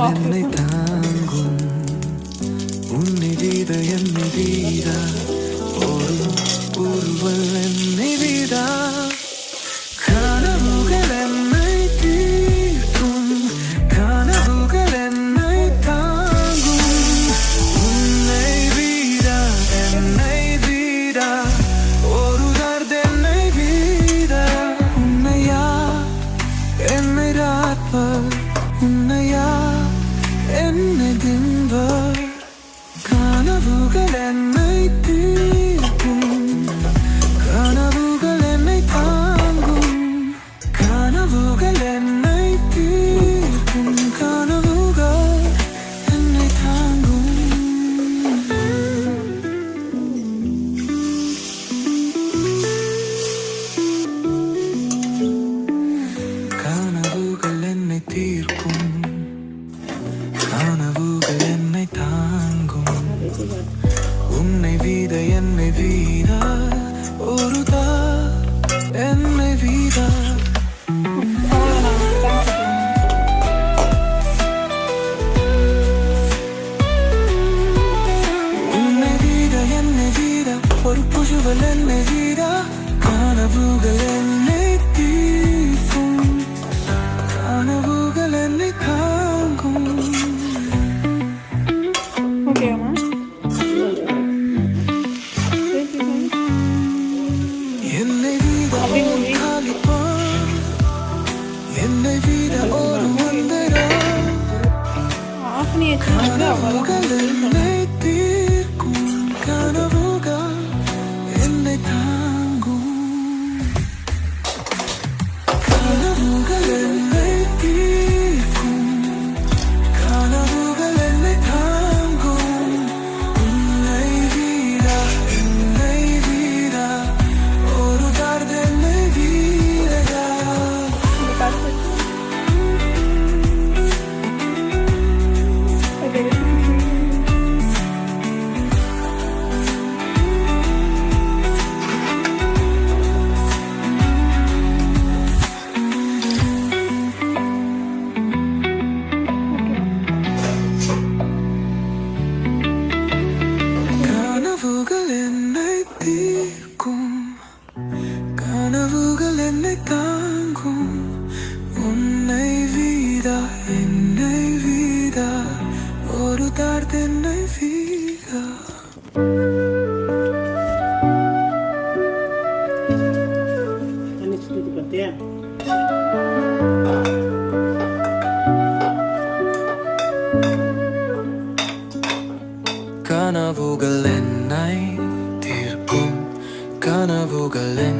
Off. and Oru tarde en la vida. கனவுகள் என்னை தீர்க்கும் கனவுகள் என்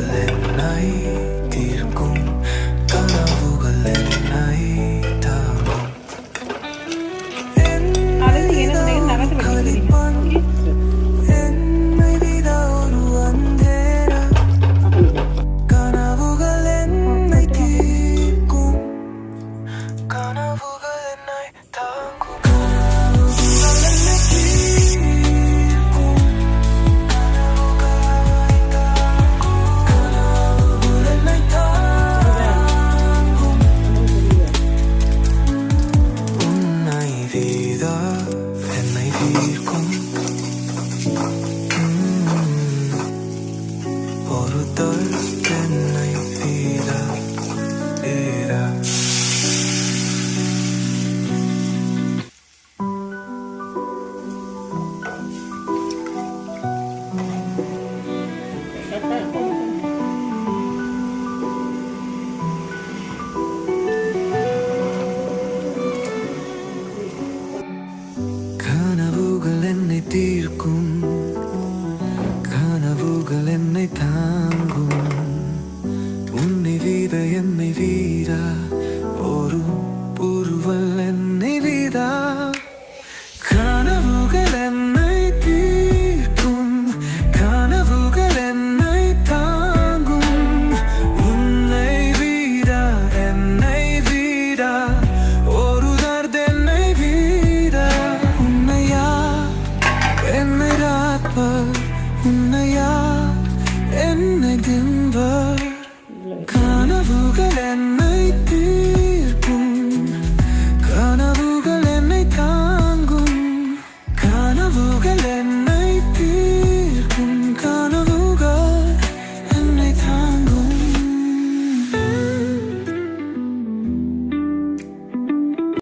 れない twinkle in